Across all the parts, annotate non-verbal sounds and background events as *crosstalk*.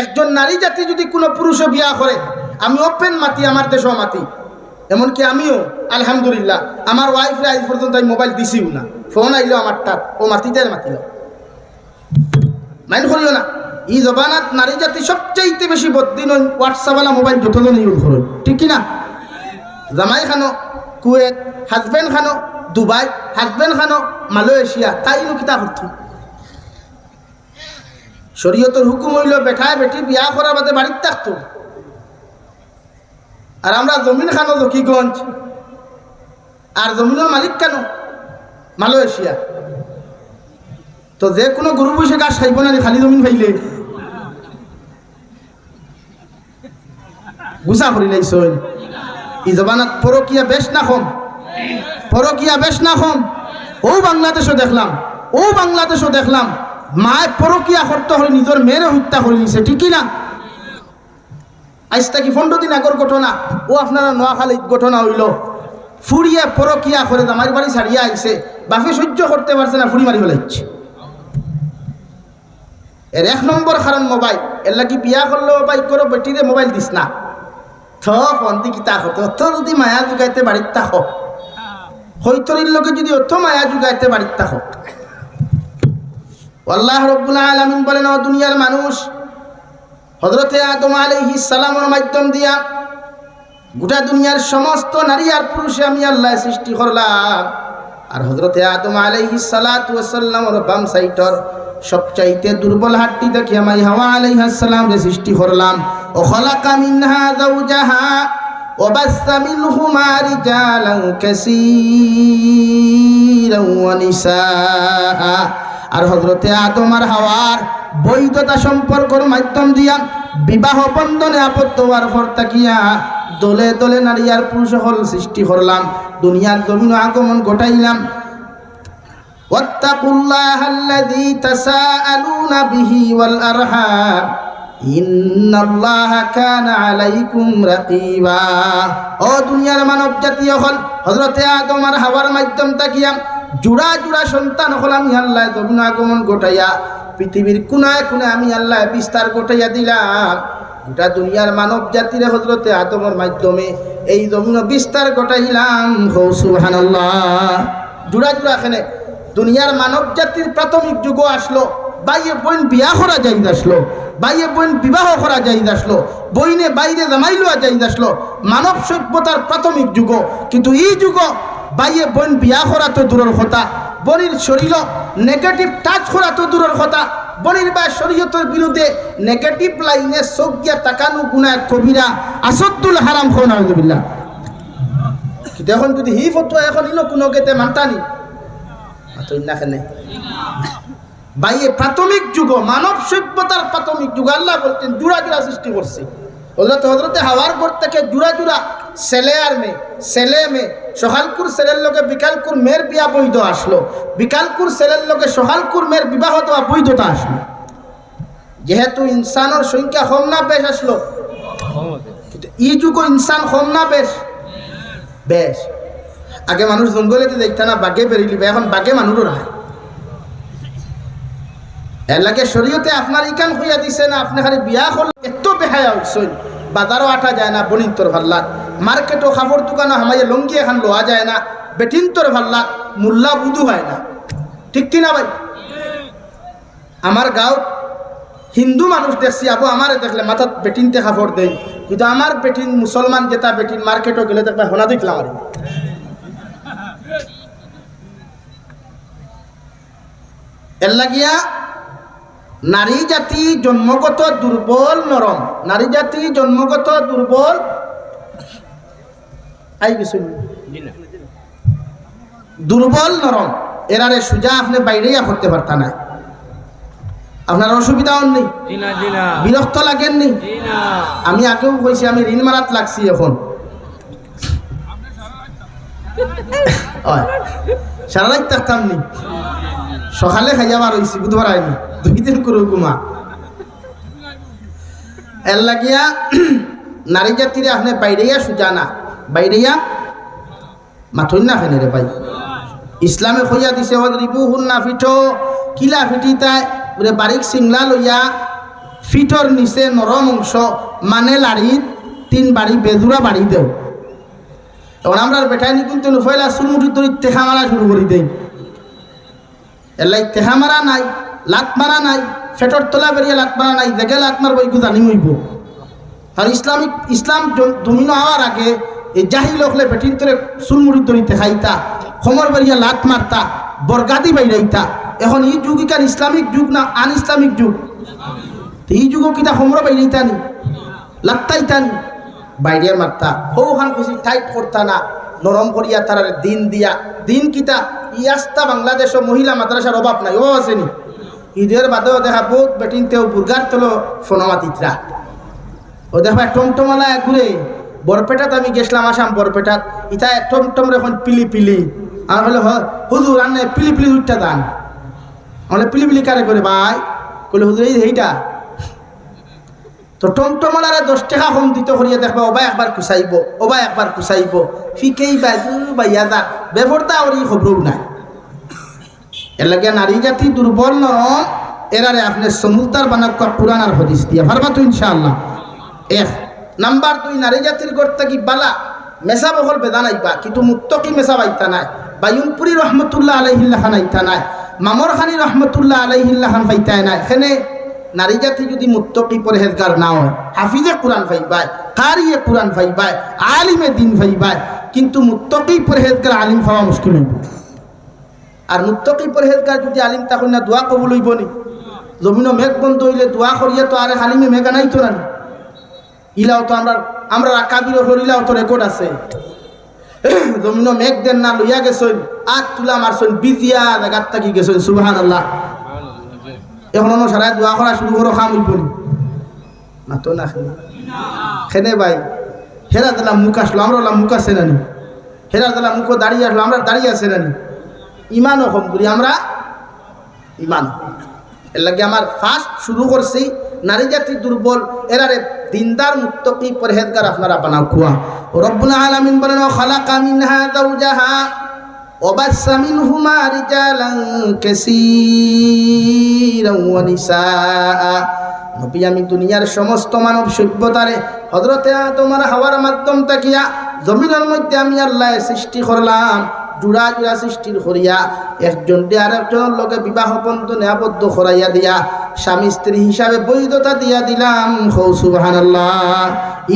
একজন নারী জাতি যদি কোনো পুরুষও বিয়া করে আমি ওপেন মাতি, আমার দেশও মাতি। এমনকি আমিও, আলহামদুলিল্লাহ, আমার ওয়াইফরে আজ পর্যন্ত আমি মোবাইল দিছিও না। ফোন আইলো আমার তার ও মাতিতে মাতিল। মাইন্ড করিও না? ই জবানাত নারী জাতি সবচাইতে বেশি বদিন হোয়াটসঅ্যাপওয়ালা মোবাইল যতজন ইউজ করো ঠিক কি না জামাই খানো, কুয়েত হাজবেন্ড খানো, দুবাই হাজবেন্ড খানো, মালয়েশিয়া, তাইনো কিতা করতো শরীয়তর হুকুম হইল বেঠায় বেটি বিয়া করার বাদে বাড়িতে থাকতো আর আমরা জমিন খানো জকিগঞ্জ আর জমিনের মালিক কেন? মালয়েশিয়া। তো যে কোনো গরু বসে গাছ খাইব না খালি জমিন খাইলে। গুছা করি লাইছই ই জবানাত পরকিয়া বেশ না কম। পরকিয়া বেশ না কম। ও বাংলাদেশও দেখলাম। ও বাংলাদেশও দেখলাম। মায় পরকিয়া করতে হলে নিজের মেয়েরে হত্যা করে নিছে ঠিক না? আজ থাকি পনেরো দিন আগর ঘটনা, ও আপনারা নোয়াখালীত ঘটনা হইল। ফুরিয়ে পরকিয়া করে আমার বাড়ি ছাড়িয়ে আইছে, বাপে সহ্য করতে পারছে না ফুরি মারি ফেলাইছে। এর এক নম্বর কারণ মোবাইল, এর লাগি বিয়া করলেও বাইক করো, বেটিরে মোবাইল দিস না। থ ফন্তি কিতা হতো যদি মায়া যুগাইতে বাড়িতে থাক। হৈতরির লোকে যদি অত মায়া যুগাইতে বাড়িতে থাক। আল্লাহ রব্বুল আলমিন বলেন ও দুনিয়ার মানুষ হজরতে আদম আলহি সালামের মাধ্যম দিয়া গোটা দুনিয়ার সমস্ত নারী আর পুরুষে আমি আল্লাহ সৃষ্টি করলাম আর হজরতে আদম আলহি সালাতামের বাম সাইটর সবচাইতে দুর্বল হাটটি দেখি আমি হাওয়া আলাইহাসালাম রে সৃষ্টি করলাম ও খলাকা মিনহা যাওজাহা وبث منهما رجالا كثيرا ونساء আর হজরতে আদম আর হাওয়ার বৈধতা সম্পর্কর মাধ্যম দিয়া বিবাহ বন্ধনে আবদ্ধ হওয়ার পর তাকিয়া দলে দলে নারী আর পুরুষ হল সৃষ্টি করলাম দুনিয়ার জমিন আগমন ঘটাইলাম واتقوا الله الذي تساءلون به والأرحام إن الله كان عليكم رقيبا ও দুনিয়ার মানব জাতীয় হল হজরতে আদম আর হাওয়ার মাধ্যম তাকিয়া জুড়া জুড়া সন্তান হল আমি আল্লাহ জমিন আগমন ঘটাইয়া। পৃথিবীর কোনায় কোনে আমি আল্লাহ বিস্তার ঘটাইয়া দিলাম। গোটা দুনিয়ার মানব জাতির হজরতে আদমের মাধ্যমে এই জমিন বিস্তার ঘটাইলাম। হৌ, সুবহানাল্লাহ। জুড়া জুড়া এখানে দুনিয়ার মানব জাতির প্রাথমিক যুগ আসলো। বাইয়ে বোন বিয়া করা যাই আসলো। বাইয়ে বোন বিবাহ করা যাই আসলো। বইনে বাইরে জামাই লওয়া যাই আসলো। মানব সভ্যতার প্রাথমিক যুগ কিন্তু এই যুগ বাইয়ে বোন বিয়া করা তো দূরের কথা, বনির শরীর নেগেটিভ টাচ করা তো দূরের কথা, বনির বা শরীয়তের বিরুদ্ধে নেগেটিভ লাইনে দিয়া তাকানো গুণায় কবিরা আসদ্দুল হারাম নজবিল্লা কিন্তু এখন যদি হি ফটোয়া এখন ইনো কোনো কেতে মানতানি না? কেনে? বাইয়ে প্রাথমিক যুগ, মানব সভ্যতার প্রাথমিক যুগ, আল্লাহ বলছেন জুড়া জুড়া সৃষ্টি করছে। হজরত হজরতে হাওয়ার ঘর থেকে জুড়া জুড়া ছেলে আর মেয়ে, ছেলে, মেয়ে। সকালকুর ছেলের লোকে বিকালকুর মেয়ের বিয়া বৈধ আসলো। বিকালকুর ছেলের লোকে সকালকুর মেয়ের বিবাহ দেওয়া বৈধতা আসলো। যেহেতু ইনসানের সংখ্যা কম না বেশ আসলো। ই যুগ ইনসান কম না বেশ। বেশ। আগে মানুষ জঙ্গলেতে দেখতে না, বাঘে বেরিলিবে এখন বাঘে মানুষও রায় এর লাগে শরীয়তে আপনার ইকান হইয়া দিছে না, আপনি খালি বিয়া হল এত বেহায়া হইসই বাজারও আটা যায় না বনিন্তর ভাল্লাত। মার্কেটও খাবার দোকানও হামাইয়া লঙ্গি এখন লোয়া যায় না, বেটিন্তর ভাল্লা মূল্যা বুধু হয় না। ঠিক কিনা ভাই? আমার গাঁও হিন্দু মানুষ দেখছি, আবু আমারে দেখলে মাথাত বেটিনতে খাবার দেই। কিন্তু আমার বেটিন মুসলমান যেটা বেটিন মার্কেটও গেলে দেখবে হোনা দেখলাম আর। এর লাগিয়া নারী জাতি জন্মগত দুর্বল নরম। নারী জাতি জন্মগত দুর্বল আই কিছু দুর্বল নরম। এরারে সুজা আপনি বাইরেই করতে পারতা না। আপনার অসুবিধাও নেই। জিনা জিনা বিরক্ত লাগেননি আমি আগেও কইছি আমি ঋণ মারাত লাগছি এখন। সারা রাত থাকতাম নি। সকালে খাইয়া বার হয়েছি বুধবার আইনি। দুই দিন করে ঘুমা। এর লাগিয়া নারী জাতিরে আপনি বাইরেয়া সুজা না। বাইরেয়া মাথুন না ফেনে রে ভাই। ইসলামে কইয়া দিছে হদ রিবু হুন না ফিঠো, কিলা ফিটি তাই বোলে বারিক সিংলা লইয়া ফিটর নিচে নরম অংশ মানে লাড়ি তিন বাড়ি বেদুরা বাড়ি দেও। তখন আমরা বেটাই নি কিন্তু পয়লা চুলমুটি ধরি তেখা মারা শুরু করি দেই। এলাই তেহা মারা নাই, লাত মারা নাই, ফেটর তোলা বেরিয়ে লাত মারা নাই দেখে লাত মারবো এগুলো জানি হইব। আর ইসলামিক, ইসলাম দমিনো হওয়ার আগে এই জাহি লোকলে বেটিন তোরে চুলমুড়ি তরি দেখাইতা সমর বেরিয়ে লাত মারতা, বরগাদি বাইরাইতা এখন এই যুগ ইকান ইসলামিক যুগ না আন ইসলামিক যুগ এই যুগও কিতা সমর বাইরাইতা নি লাত্তাইতা নি বাইরে মারতা। হৌখান খুশি টাইট করতা না, নরম করিয়া তার দিন দিয়া। দিন কিতা ইয়াস্তা বাংলাদেশ মহিলা মাদ্রাসার অভাব নাই, অভাব আসেনি ঈদের বাদেও দেখা বহুত বেটিন তেও বুর্গার তলো ফোনমাতিতরা। ও দেখা টমটমালা ঘুরে বরপেটাত আমি গেছিলাম আসাম বরপেটাত। ইটা টমটম এখন পিলি পিলি। আর হলে হুজুর আনে পিলি পিলি উঠটা দান। আমাদের পিলি পিলি কারে করে ভাই? কইলে হুজুর এই এইটা তো টমটমালারে দশ টাকা কম দিতে করিয়া দেখবা ওবা একবার কুচাইব ওবা একবার কুচাইব। ফিকেই বাজু বাইয়া দা বেবরতা ওরই খবরও নাই। এর লাগে নারী জাতি দুর্বল নরম এরারে আপনি সমুদ্র বানাক পুরানার হদিস দিয়া। পারবা তো ইনশাআল্লাহ। এক। নাম্বার দুই, নারী জাতির গড় কি বালা? মেসা বহল বেদা নাইবা কিন্তু মুক্ত কি মেসা বাইতা নাই। বায়ুমপুরি রহমতুল্লাহ আলাইহিল্লা খান আইতা নাই। মামর খানি রহমতুল্লাহ আলাইহিল্লা খান পাইতাই নাই। সেনে নারী জাতি যদি মুত্তকি পরহেজগার না হয়, হাফিজে কোরআন পাইবাই কারিয়ে কোরআন পাইবাই আলিমে দিন পাইবাই কিন্তু মুক্ত মুত্তকি পরহেজগার আলিম পাওয়া মুশকিল হইব। আর মুত্তকি পরহেজগার যদি আলিম তখন না দোয়া কবুল হইব নি? জমিনও মেঘ বন্ধ হইলে দোয়া করিয়া তো আরে মেঘা নাই তো না? ইলাও তো আমরা আমরা কাবির হরিলাও তো রেকর্ড আছে। *clears throat* জমিনও মেঘ দেন না, লইয়া গেছইন আট তুলা মারছইন বিজিয়া জায়গার থাকি গেছইন সুবাহান আল্লাহ এখন অন্য সারাই দোয়া করা শুরু করো, খাম হইব নি। তো না খেলে। খেনে ভাই। হেরা দিলাম মুখ আসলো আমরা বললাম মুখ আছে নানি হেরা দিলাম মুখ দাঁড়িয়ে আসলো, আমরা দাঁড়িয়ে আছে নানি ইমানও কম করি, আমরা ইমান। এর লাগে আমার ফার্স্ট শুরু করছি নারী জাতি দুর্বল এরারে দিনদার মুক্তকি পরহেজগার আপনারা বানাও খুয়া রব্বুল আলামিন বলেন খালাকা মিনহা যাওজাহা وبث منهما رجالا كثيرا ونساء নবী আমি দুনিয়ার সমস্ত মানব সভ্যতারে হজরতে তোমার হাওয়ার মাধ্যম তাকিয়া জমিনের মধ্যে আমি আল্লাহ সৃষ্টি করলাম জুড়া জুড়া সৃষ্টির করিয়া একজন দিয়ে আর একজনের লোকে বিবাহ বন্ধনে আবদ্ধ করাইয়া দিয়া স্বামী স্ত্রী হিসাবে বৈধতা দিয়া দিলাম। হৌ সুবাহান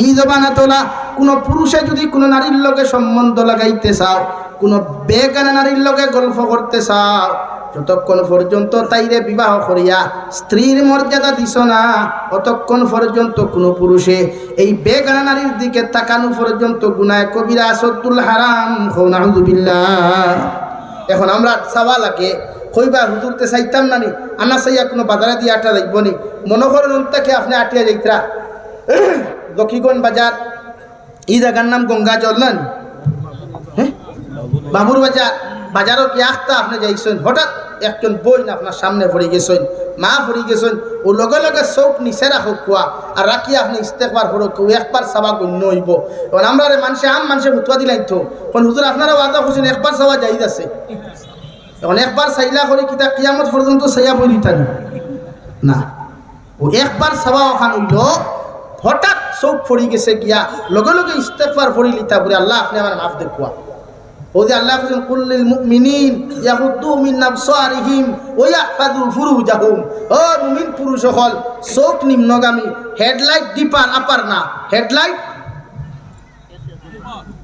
ই জবানা তোলা কোনো পুরুষে যদি কোনো নারীর লোকে সম্বন্ধ লাগাইতে চাও, কোনো বেকানা নারীর লোকে গল্প করতে চাও যতক্ষণ পর্যন্ত তাইরে বিবাহ করিয়া স্ত্রীর মর্যাদা দিস না অতক্ষণ পর্যন্ত কোনো পুরুষে এই বেগানা নারীর দিকে তাকানো পর্যন্ত গুনায় কবিরা সদ্দুল হারাম হৌনাহুদুবিল্লাহ এখন আমরা সাওয়ালাকে কইবা হুজুরতে চাইতাম নানি আনা চাইয়া কোনো বাজারে দিয়ে আটা যাইব নি মনে করেন অন্তাকে আপনি আটিয়া যাইতরা। দক্ষিগঞ্জ বাজার, এই জায়গার নাম গঙ্গা জল নানি হ্যাঁ? বাবুর বাজার। বাজারও কি আখতা? আপনি যাইছেন হঠাৎ একজন বই না আপনার সামনে পড়ে গেছেন, মা পড়ে গেছেন, ও লগে লগে চৌক নিচে রাখো কুয়া, আর রাখি আপনি ইস্তেকবার পড়ো, কেউ একবার চাবা গণ্য হইব। এখন আমরা মানুষে, আম মানুষে হুতুয়া দিলাই তো। এখন হুজুর, আপনারা ওয়াদা করছেন, একবার চাওয়া যাই আছে। এখন একবার চাইলা করে কিতা কিয়ামত পর্যন্ত চাইয়া বই দিতানি না? ও একবার চাওয়া ওখান হইল, হঠাৎ চৌক পড়ি গেছে গিয়া, লগে লগে ইস্তেকবার পড়ি লিতা বলে আল্লাহ আপনি আমার মাফ দেখুয়া ওদের আল্লাহ কুল্লিল ইয়াহুদ্দু মিন ওয়া ও মুমিন পুরুষ হল, চোখ নিম্নগামী, হেডলাইট ডিপার আপার না, হেডলাইট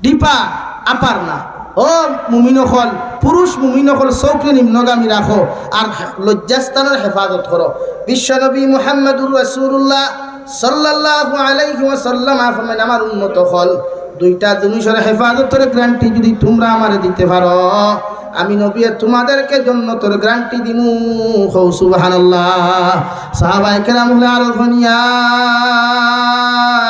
ডিপার আপার না। ও মুমিন হল, পুরুষ মুমিন হল চৌকে নিম্নগামী রাখো আর লজ্জাস্থানের হেফাজত করো। বিশ্বনবী মুহাম্মদুর রাসূলুল্লাহ সাল্লাল্লাহু আলাইহি ওয়াসাল্লাম ফরমান আমার উন্নত হল দুইটা জিনিসের হেফাজতের গ্যারান্টি যদি তোমরা আমার দিতে পারো, আমি নবী, তোমাদেরকে জন্য তোর গ্যারান্টি দিমু। হৌ, সুবহানাল্লাহ। সাহাবাই কেরাম হলে আরও ধনিয়া,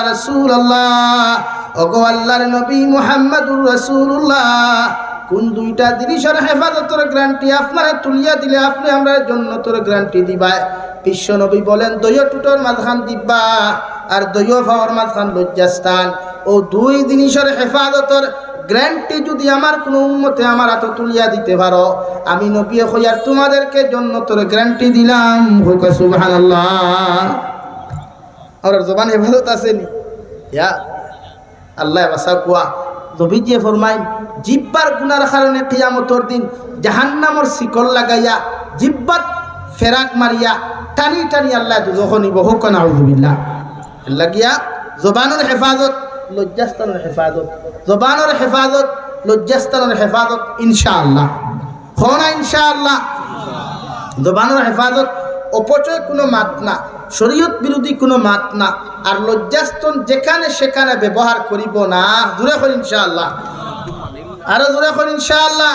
রাসূলুল্লাহ, ওগো আল্লাহর নবী মুহাম্মদুর রাসূলুল্লাহ কোন দুইটা জিনিসের হেফাজতের গ্যারান্টি আপনারা তুলিয়া দিলে আপনি আমরা জন্য তোর গ্যারান্টি দিবা বিশ্ব নবী বলেন, দৈয় টুটোর মাঝখান দিবা আর দৈয় ভাওয়ার মাঝখান লজ্জাস্থান। ও দুই জিনিসের হেফাজতর গ্যারান্টি যদি আমার কোনো উন্মতে আমার হাতে তুলিয়া দিতে পারো। আমি নবী হইয়ার তোমাদেরকে জন্য তোর গ্যারান্টি দিলাম। হুকা, সুবহানাল্লাহ। আমার জবান হেফাজত আছে নি? ইয়া, আল্লাহ বাসা কুয়া। নবী যে ফরমাইন জিব্বার গুনার কারণে কিয়ামতর দিন জাহান্নামর শিকল লাগাইয়া জিব্বাত ফেরাক মারিয়া, টানি টানি আল্লাহ দুজখ নিব হোক না আউযুবিল্লাহ লাগিয়া জবানের হেফাজত লজ্জাস্তানের হেফাজত জবানের হেফাজত লজ্জাস্তানের হেফাজত, ইনশাআল্লাহ। হনা ইনশাআল্লাহ। জবানের হেফাজত অপচয় কোনো মাত না শরীয়ত বিরোধী কোনো মাত না আর লজ্জাস্তন যেখানে সেখানে ব্যবহার করিব না। দূরে করি ইনশাআল্লাহ। আরও দূরে করি ইনশাআল্লাহ।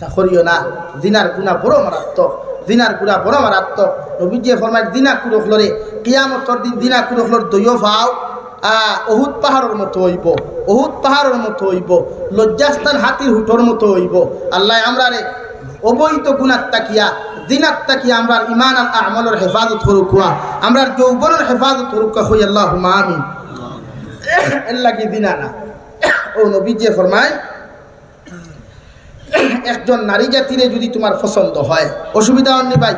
তা করিও না। দিনার গুণা বড় মারাত্মক দিনার গুণা বড় মারাত্মক। নবীজিয়ে ফরমায় দিনা কুরখলরে কিয়ামতর দিন দিনা কুরখলর ফাও। আহ, অহুদ পাহাড়ের মতো হইব অহুদ পাহাড়ের মতো হইব লজ্জাস্থান হাতির হুটোর মতো হইব। আল্লাহ আমরা রে অবৈধ গুণার তাকিয়া দিনার তাকিয়া আমরা ইমান আর আমলের হেফাজত করুকুয়া আমরা যৌবনের হেফাজত করুকা হই আল্লাহ আমিন। এর লাগি দিনা না। ও নবীজিয়ে ফরমায় একজন নারী জাতিরে যদি তোমার পছন্দ হয় অসুবিধা হননি ভাই?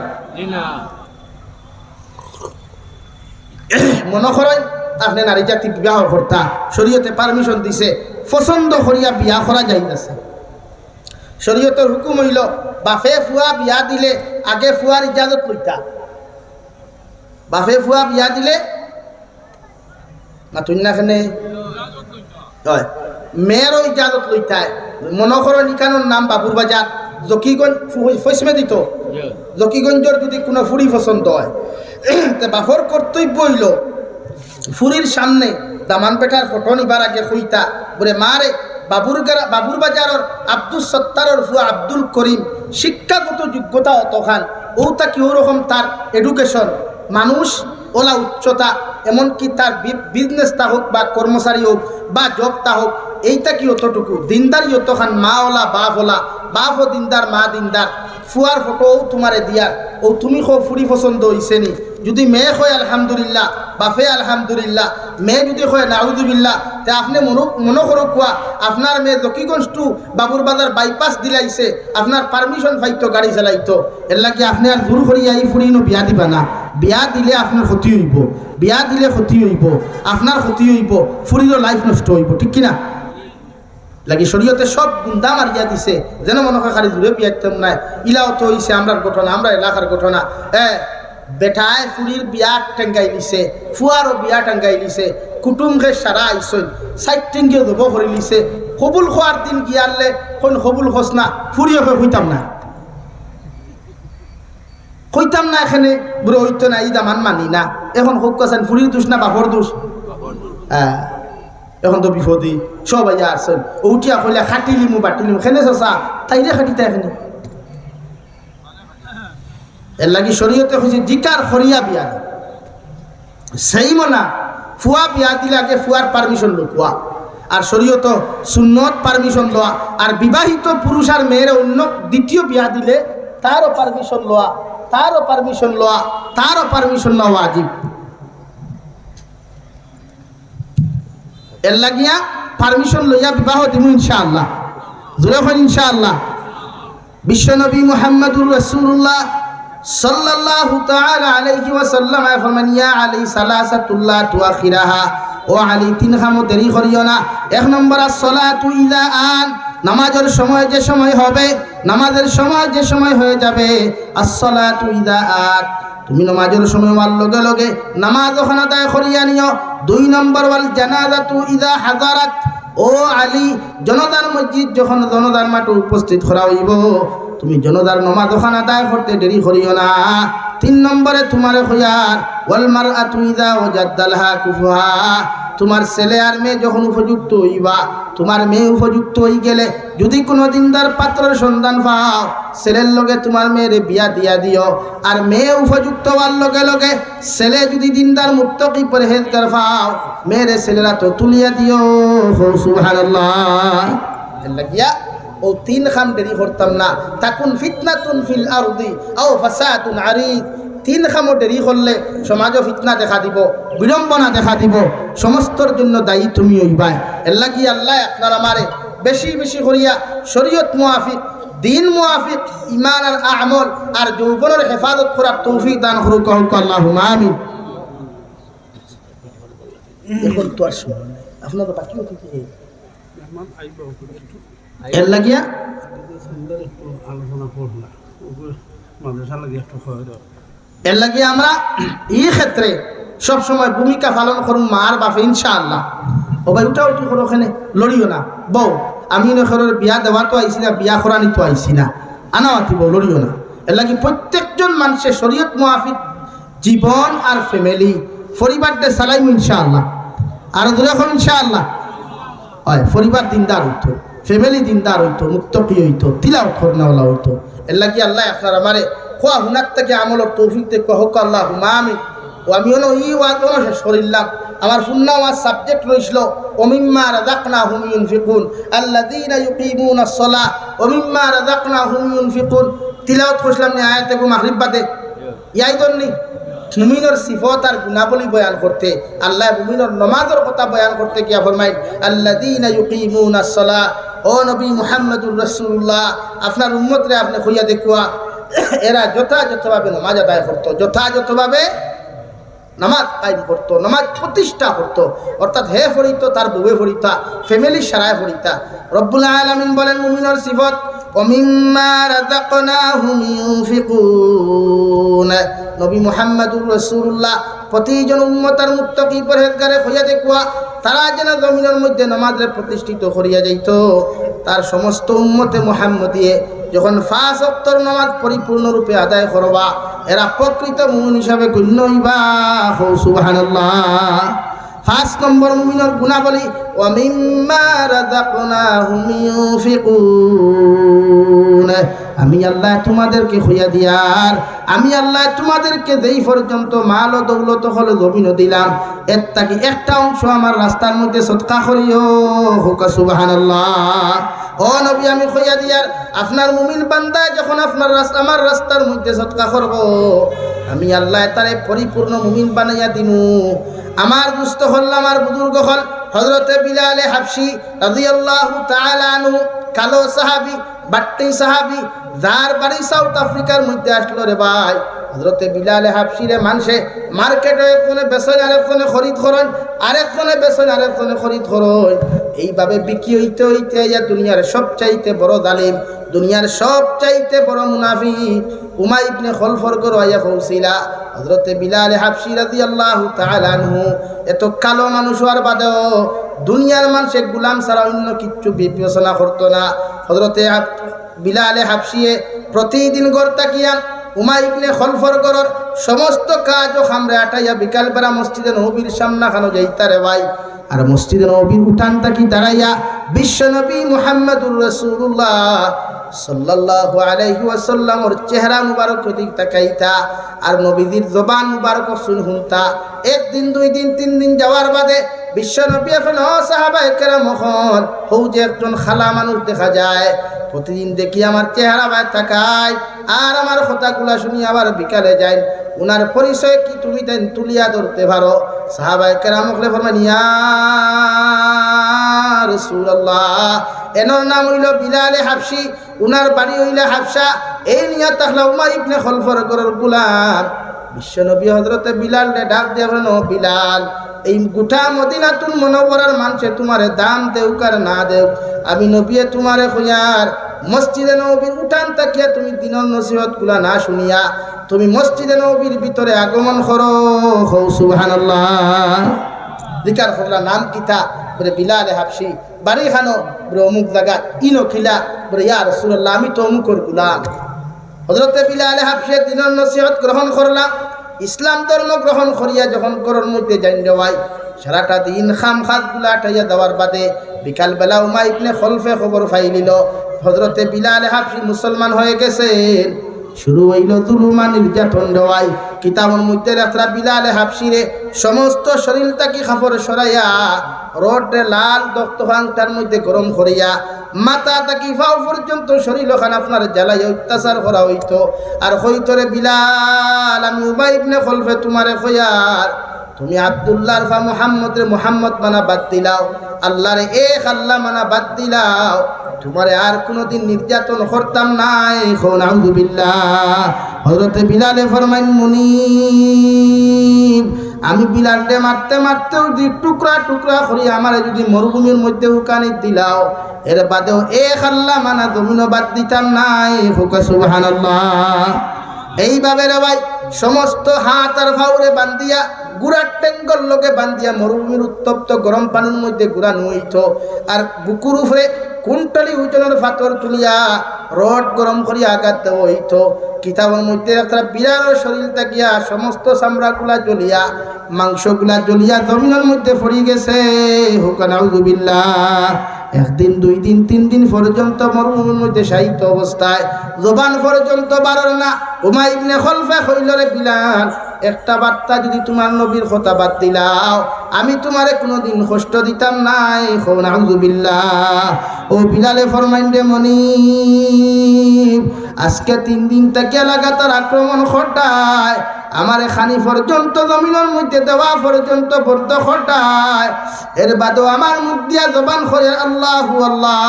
মনে করেন আপনি নারী জাতি বিবাহ কর্তা শরীয়তে পারমিশন দিছে পছন্দ করিয়া বিয়া করা যাইতেছে শরীয়তের হুকুম হইল বাফে ফুয়া বিয়া দিলে, আগে ফুয়ার ইজাজত লইতা বাফে ফুয়া বিয়া দিলে, না তুই না খানে হয় মেয়েরও ইজাজত লইতায় মনে করো নিকানোর নাম বাবুর বাজার জকিগঞ্জ ফসমে দিত। জকিগঞ্জর যদি কোনো ফুরি পছন্দ হয়, তে বাফর কর্তব্য হইল ফুরির সামনে দামান পেটার ফটো নিবার আগে হইতা বলে মারে বাবুর গারা বাবুর বাজারর আব্দুল সত্তারর ফুয়া আব্দুল করিম শিক্ষাগত যোগ্যতা অতখান। ওটা কি ওরকম তার এডুকেশন মানুষ ওলা উচ্চতা, এমনকি তার বিজনেস তা হোক বা কর্মচারী হোক বা জব তা হোক, এইটা কি অতটুকু? দিনদারি অতখান, মা ওলা, বাপ ওলা বাপ ও দিনদার, মা দিনদার। ফুয়ার ফটো তোমারে দিয়ার ও তুমি খো ফুরি পছন্দ হইছে নি? যদি মেয়ে হয় আলহামদুলিল্লাহ বাফে আলহামদুলিল্লাহ মেয়ে যদি হয় নাউজুবিল্লাহ, তে আপনি মনো করো কোয়া আপনার মেয়ে জকিগঞ্জ টু বাবুর বাজার বাইপাস দিলাইছে আপনার পারমিশন পাইতো গাড়ি চালাইতো। এর লাগে আপনি আর দূর করিয়া এই ফুরি নো বিয়া দিবা না? বিয়া দিলে আপনার ক্ষতি হইব। বিয়া দিলে ক্ষতি হইব। আপনার ক্ষতি হইব। ফুরিরও লাইফ নষ্ট হইব। ঠিক কিনা? লাগি শরীয়তে সব গুন্দা মারিয়া দিছে। যেন মনে হয় খালি দূরে বিয়াইতাম নাই ইলাও তো হইছে আমরার ঘটনা, আমরা এলাকার ঘটনা। হ্যাঁ বেটায় ফুরির বিয়া টেঙ্গাই দিছে ফুয়ারও বিয়া টেঙ্গাই দিছে কুটুমকে সারা আইসন সাইড টেঙ্গিও ধব করে লিছে কবুল খোয়ার দিন গিয়ারলে কোন কবুল খোস না ফুরিও হইতাম না। কইতাম না এখানে, বুড়ো হইতো না এই দামান মানি না। এখন হোক কাছেন, ফুরির দোষ না বাপর দোষ? হ্যাঁ। এখন তো বিপদে। সবাই আসছেন উঠিয়া কইলে খাটিলিমু বাটিলিমু খেনে চা তাইরে খাটিতা এখানে এর লাগি শরীয়তে হয়েছে জিকার খরিয়া বিয়া সেই মনা, ফুয়া বিয়া দিলে আগে ফুয়ার পারমিশন লুকুয়া আর শরীয়ত সুন্নত পারমিশন লওয়া। আর বিবাহিত পুরুষ আর মেয়ের অন্য দ্বিতীয় বিয়া দিলে তারও পারমিশন লওয়া, তারও পারমিশন লওয়া, তারও পারমিশন লওয়া আজিব এর লাগিয়া পারমিশন লইয়া বিবাহ দিব ইনশাআল্লাহ। জোরে হয় ইনশাআল্লাহ। বিশ্বনবী মুহাম্মদুর রাসূলুল্লাহ সাল্লাল্লাহু তাআলা আলাইহি ওয়াসাল্লাম ফরমান ইয়া আলী সালাসাতুল্লাহ তুআখিরাহা, ও আলী, তিন খামো দেরি করিও না। এক নম্বর as-সালাতু ইযা আন, নামাজের সময় যে সময় হবে, নামাজের সময় যে সময় হয়ে যাবে as-সালাতু ইযা আন। তুমি নমাজের সময় হওয়ার লগে লগে নামাজ ওখানে আদায় করিয়া নিও। দুই নম্বর ওয়াল জানাজাতু ইদা হাজারাত। ও আলী, জনতার মসজিদ যখন জনতার মাঠে উপস্থিত করা হইব, তুমি জনতার নমাজ ওখানে আদায় করতে দেরি করিও না। তিন নম্বরে তোমার হইয়ার, ওয়াল আতুইদা ও জাদ্দালহা কুফুহা। তোমার ছেলে আর মেয়ে যখন উপযুক্ত হইবা, তোমার মেয়ে উপযুক্ত হই গেলে যদি কোনো দিনদার পাত্রের সন্ধান পাও, ছেলের লগে তোমার মেয়ের বিয়া দিয়া দিও। আর মেয়ে উপযুক্ত হওয়ার লগে লগে ছেলে যদি দিনদার মুক্ত কি পরহেজগার পাও, মেয়েরে ছেলেরা তো তুলিয়া দিও। সুবহানাল্লাহ। লাগিয়া ও তিন খাম দেরি করতাম না। তাকুন ফিতনাতুন ফিল আরদি, আও ফাসাতুন আরিদ। তিন খামো দেরি করলে সমাজও ফিতনা দেখা দিব, বিড়ম্বনা দেখা দিব, সমস্তর জন্য দায়ী তুমি হইবাই এর লাগি আল্লাহ আপনার আমারে বেশি বেশি করিয়া শরীয়ত মুআফিক, দিন মুআফিক ইমান আর আমল আর যৌবনের হেফাজত করার তৌফিক দান করুক আল্লাহ আমিন। এখন তো আপনার বাকি এর লাগিয়া? আলোচনা করলা ওগুলো মাদ্রাসা লাগে একটু হয় এর লাগিয়া আমরা এই ক্ষেত্রে সব সময় ভূমিকা পালন করুন মার বাপে, ইনশাআল্লাহ। ও ভাই, উঠা, উঠি, করো ওখানে, লড়িও না। বউ, আমি নখরের বিয়া দেওয়া তো আইসি না, বিয়া করানি তো আইসি না। আনা মাতিব লড়িও না। এর লাগি প্রত্যেকজন মানুষের শরীয়ত মুআফিক, জীবন আর ফ্যামিলি পরিবারটা চালাইম ইনশাআল্লাহ। আর দূরে এখন ইনশাআল্লাহ। হয়, পরিবার দিনদার হইতো ফ্যামিলি দিনদার হইতো, মুক্তকি হইতো তিলাও খরনাওয়ালা হইতো। এর লাগি আল্লাহ আপনার আমারে খোয়া হুনার থেকে আমলের তৌফিক দেখো হোক আল্লাহ হুমা আমি ও আমি হলো ই ওয়াজ শেষ করিলাম আমার ফুন্না ওয়াজ সাবজেক্ট রইছিল ওমিম্মা রাজাকনা হুম ইউনফিকুন আল্লাযীনা ইউকিমুনা আস-সালাহ ওমিম্মা রাজাকনা হুম ইউনফিকুন। তিলাওয়াত করছিলাম নি আয়াতে গো মাগরিব বাদে। ইয়াই দন্নি মুমিনের সিফত আর গুণাবলী বয়ান করতে। আল্লাহ মুমিনের নমাজের কথা বয়ান করতে গিয়া ফরমাইন, আল্লাযীনা ইউকিমুনাস সালাহ, ও নবী মুহাম্মদুর রাসূলুল্লাহ, আপনার উম্মতরে আপনি কইয়া দেখুয়া। এরা যথাযথভাবে নামাজ আদায় করতো, যথাযথভাবে নামাজ কায়েম করতো, নামাজ প্রতিষ্ঠা করতো। অর্থাৎ হে ফরিত তার বুবে ফরিতা ফ্যামিলি সারায় ফরিতা রব্বুল আলমিন বলেন, মুমিনের সিফত নবী মোহাম্মদুর রসুল্লাহ প্রতিজন উম্মতার মুত্তাকি পরহেজগারে হইয়া দেখুয়া, তারা যেন জমিনের মধ্যে নামাজে প্রতিষ্ঠিত করিয়া যাইত। তার সমস্ত উম্মতে মুহাম্মদিয়ে যখন ফাঁস অক্তর নামাজ পরিপূর্ণরূপে আদায় করবা, এরা প্রকৃত মুমিন হিসাবে গণ্য হইবা। হৌ পাঁচ নম্বর মুমিনের গুণাবলী ওয়ামিম্মা রাযাকনাহুম ইউনফিকুন। আমি আল্লাহ তোমাদেরকে হইয়া দিয়ার আমি আল্লাহ তোমাদেরকে দেই পর্যন্ত মাল ও দৌলত হলে জমিন দিলাম, এর তাকে একটা অংশ আমার রাস্তার মধ্যে সৎকা করিও। হুকা, সুবহানাল্লাহ। ও নবী, আমি হইয়া দিয়ার আপনার মুমিন বান্দা যখন আপনার রাস্তা আমার রাস্তার মধ্যে সৎকা করব, আমি আল্লাহ তারে পরিপূর্ণ মুমিন বানাইয়া দিমু। আমার দুস্থ হল, আমার বুজুর্গ হল হজরতে বিলালে হাফসি রাদিয়াল্লাহু তাআলা আনহু, কালো সাহাবি, বাট্টি সাহাবি যার বাড়ি সাউথ আফ্রিকার মধ্যে আসলো রে ভাই হজরতে বিলালে হাফসিরে মানুষে মার্কেটে একজনে বেসন আরেকজনে খরিদ করেন আরেকজনে বেসন আরেকজনে খরিদ করেন এইভাবে বিক্রি হইতে হইতে ইয়া দুনিয়ার সবচাইতে বড় জালিম, দুনিয়ার সবচাইতে বড় মুনাফিক উমাই ইবনে খলফরগর আয়া পৌঁছিলা। হজরতে বিলালে হাফসি রাদিয়াল্লাহু তাআলা আনহু, এত কালো মানুষ হওয়ার বাদেও দুনিয়ার মানুষে গুলাম ছাড়া অন্য কিচ্ছু বিবেচনা করতো না। হজরতে বিলালে হাফসিয়ে প্রতিদিন গড় তাকিয়া উমাই ইবনে খলফর গরর, সমস্ত কাজ ও খামরে আটাইয়া বিকালবেলা মসজিদে নবীর সামনা খানো যাইতারে ভাই। আর মসজিদে নবীর উঠান তাকি দাঁড়াইয়া বিশ্বনবী মুহাম্মদুর রাসূলুল্লাহ সাল্লাল্লাহু আলাইহি ওয়াসাল্লামর চেহারা মুবারক দিক তাকাইতা, আর নবীজির জবান মুবারক শুন হুনতা একদিন, দুই দিন, তিন দিন যাওয়ার বাদে বিশ্ব নবী এখন সাহাবা একরাম হন হৌ যে একজন খালা মানুষ দেখা যায়, প্রতিদিন দেখি আমার চেহারা বাই তাকায়, আর আমার কথাগুলা শুনি আবার বিকালে যায়, উনার পরিচয় কি তুমি তেন তুলিয়া ধরতে পারো? সাহাবাই কেরাম হলে ফরমান ইয়া রাসূলুল্লাহ এনার নাম হইল বিলালে হাফসি, উনার বাড়ি হইলে হাফসা, এই নিয়া তাহলে উমার ইবনে খলফর গরর গুলাম। বিশ্বনবী হজরতে বিলাল ডাক দিয়ে বলেন, ও বিলাল এই গোটা মদিনাতুল মনোবরার মানুষে তোমারে দাম দেউ কার না দেউ আমি নবিয়ে তোমারে খুঁয়ার মসজিদে নবীর উঠান তাকিয়া তুমি দিনর নসিহতগুলা না শুনিয়া, তুমি মসজিদে নবীর ভিতরে আগমন করো। হৌ, সুবহানাল্লাহ। দিকার নাম কিতা? বলে, বিলালে হাফসি, বাড়ি খানো। বলে, অমুক জায়গা, ইনো খিলা? বলে, ইয়া রসুল্লাহ আমি তো অমুকর গুলাম। হজরতে বিলালে হাফসে দিনের নসিহত গ্রহণ করলাম ইসলাম ধর্ম গ্রহণ করিয়া যখন গরুর মধ্যে যাই দেওয়াই, সারাটা দিন খাম খাতগুলা টাইয়া দেওয়ার বাদে বিকালবেলা উমা ইবনে খলফে খবর ফাইলিল হজরতে বিলালে হাফি মুসলমান হয়ে গেছেন। শুরু হইল জুলুমা নির্যাতন দেওয়াই কিতাবের মধ্যে রাত্রা বিলালে হাফসিরে সমস্ত শরীরটাকে খাফর সরাইয়া, রোডে লাল দক্ত ভাঙটার মধ্যে গরম করিয়া মাথা তাকি ফাও পর্যন্ত শরীর ওখানে আপনার জ্বালাই অত্যাচার করা হইতো। আর হইতরে বিলাল, আমি উবাই ইবনে খলফে তোমারে খয়ার। তুমি আব্দুল্লাহর ফা মোহাম্মদ রে মোহাম্মদ মানা বাদ দিলাও, আল্লাহরে এক আল্লাহ মানা বাদ দিলাও। তোমারে আর কোনোদিন নির্যাতন করতাম নাই এখন আউযুবিল্লাহ হযরতে বিলালে ফরমাইন মুনি আমি বিলালটে মারতে মারতেও যদি টুকরা টুকরা করি, আমার যদি মরুভূমির মধ্যে উকানি দিলাও, এর বাদেও এক আল্লাহ মানা জমিনও বাদ দিতাম নাই। হুকা সুবহানাল্লাহ। এইভাবে রে ভাই সমস্ত হাত আর ফাউরে বান্ধিয়া, গুড়ার টেঙ্গল লোকে বান্ধিয়া মরুভূমির উত্তপ্ত গরম পানির মধ্যে গুড়া নুইত। আর বুকুর উপরে কুণ্টলি ওজনের ফাতর তুলিয়া রড গরম করিয়া আঘাত দেওয়া হইত। কিতাবের মধ্যে একটা বিরাট শরীর তাকিয়া সমস্ত চামড়াগুলা জ্বলিয়া, মাংসগুলা জ্বলিয়া জমিনের মধ্যে পড়ি গেছে। হুকানাউজুবিল্লাহ একদিন, দুই দিন, তিন দিন পর্যন্ত মরুভূমির মধ্যে সাহিত্য অবস্থায়, জবান পর্যন্ত বারর না। উমা ইবনে খলফে হইলরে বিলাল একটা বার্তা যদি তোমার নবীর কথা বাদ দিলাও, আমি তোমারে কোনোদিন কষ্ট দিতাম নাই। হৌনাউজুবিল্লাহ ও বিলালে ফরমাইন্ডে মনি আজকে তিন দিন থেকে লাগাতার আক্রমণ ঘটায়, আমার খানি পর্যন্ত জমিনের মধ্যে দেওয়া পর্যন্ত বন্ধ ঘটায়। এর বাদও আমার মুখ দিয়া জবান করে আল্লাহ আল্লাহ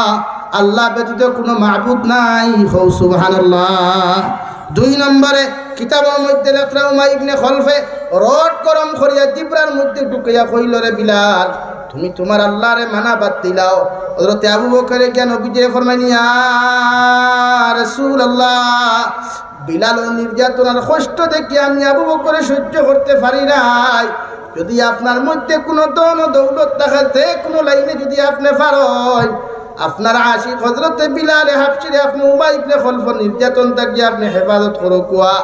আল্লাহ ব্যতীত কোনো মাহবুদ নাই। হৌ সুবহানাল্লাহ। দুই নম্বরে, কিতাবের মধ্যে লেখরা উমা ইবনে খলফে রড গরম করিয়া জিব্রার মধ্যে ঢুকিয়া কইল রে বিলাল, তুমি তোমার আল্লাহরে মানা বাদ দিলাও। হযরতে আবু বকরে জ্ঞান বিজয় ফরমাইনি রাসূল আল্লাহ বিলাল নির্যাতনার কষ্ট দেখে আমি আবু বকরে সহ্য করতে পারি নাই। যদি আপনার মধ্যে কোনো দন দৌলত দেখাতে কোনো লাইনে যদি আপনি পারেন আপনার আশিক হজরতে বিলালে হাফসিরে আপনি উমাই ইবনে খলফ নির্যাতন থাকিয়ে আপনি হেফাজত করো কুয়া।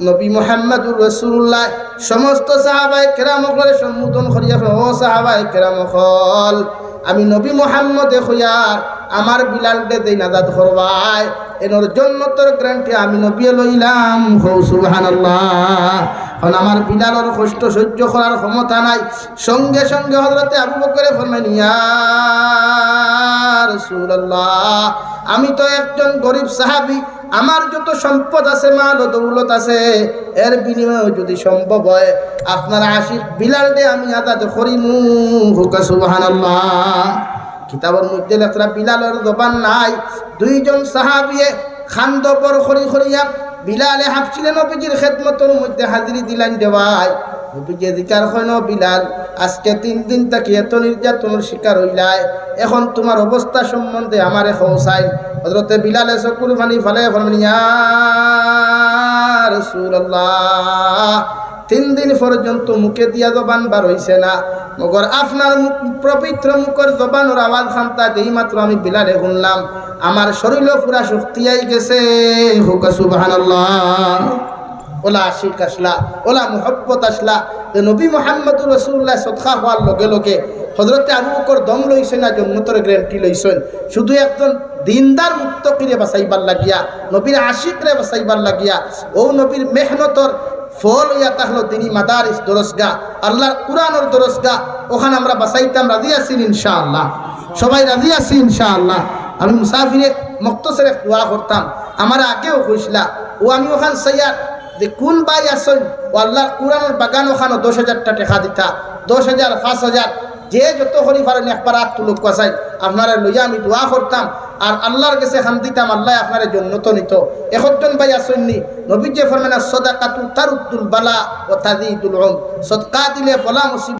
নবী মোহাম্মদুর রসুল্লাহ সমস্ত সাহাবাই কেরামকলে সম্বোধন করিয়া ও সাহাবাই কেরাম আমি নবী মোহাম্মদে হইয়ার আমার বিলাল দে দেই নাজাদ করবাই এনর জন্য তোর গ্যারান্টি আমি নবী লইলাম। হৌ, সুবহানাল্লাহ। আমার বিলালর কষ্ট সহ্য করার ক্ষমতা নাই। সঙ্গে সঙ্গে হজরতে আবু বকরে ফরমাইনি আমি তো একজন গরিব সাহাবী। আমার যত সম্পদ আছে, মাল ও দৌলত আছে, এর বিনিময়ে যদি সম্ভব হয়, আপনার আশিক বিলাল দে আমি আজাদ করিমু। হুকা, সুবহানাল্লাহ। কিতাবের মধ্যে লেখরা, বিলালের দোকান নাই। দুইজন সাহাবিয়ে খান্দপর খরি খরিয়া বিলালে হাফছিলেন নবীজির খেদমতর মধ্যে হাজিরি দিলেন দেওয়ায় নবীজি দিকার হইন বিলাল, আজকে তিন দিন তাকে এত নির্যাতনের শিকার হইলায় এখন তোমার অবস্থা সম্বন্ধে আমার খৌসাই হজরতে বিলালে চকুর পানি ফালে ফরমিয়া রসুল্লাহ তিন দিন পর্যন্ত মুখে দিয়া জবান বার হইছে না। মগর আপনার পবিত্র মুখের জবানোর আওয়াজ খান্তা যেই মাত্র আমি বিলালে শুনলাম। আমার শরীর পুরা শক্তি আই গেছে। ওলা আশিক আসলা, ওলা মোহব্বত আসলা। যে নবী মোহাম্মদুর রসুল্লাহ সৎখা হওয়ার লগে লগে হজরতে আবু বকর দম লইছেন আর জন্মতর গ্যারেন্টি লইছেন। শুধু একজন দিনদার মুক্ত করে বাঁচাইবার লাগিয়া, নবীর আশিকরে বাঁচাইবার লাগিয়া, ও নবীর মেহনতর ফল হইয়া তাহলো তিনি মাদারিস দরসগা আল্লাহর কোরআনর দরসগা ওখানে আমরা বাসাইতাম রাজি আছি ইনশাআল্লাহ। সবাই রাজি আছি ইনশাআল্লাহ। আমি মুসাফিরে মক্তসের দোয়া করতাম। আমার আগেও কইসলা ও আমি ওখান সাইয়ার যে কোন বাই আসন ও আল্লাহ কোরআনের বাগান ওখানে দশ হাজারটা টেকা দিতা, দশ হাজার, পাঁচ হাজার যে যত করি পারেন একবার আট তুলুক কাছাই আপনারা লইয়া আমি দোয়া করতাম, আর আল্লাহর কাছে খান দিতাম, আল্লাহ আপনার তো নিত। একজন ভাই আসননি নবী যে ফরমানা সদা কাতু তার উদ্দুল বালা ও তাদি দুল সদকা দিলে বলা মুসিব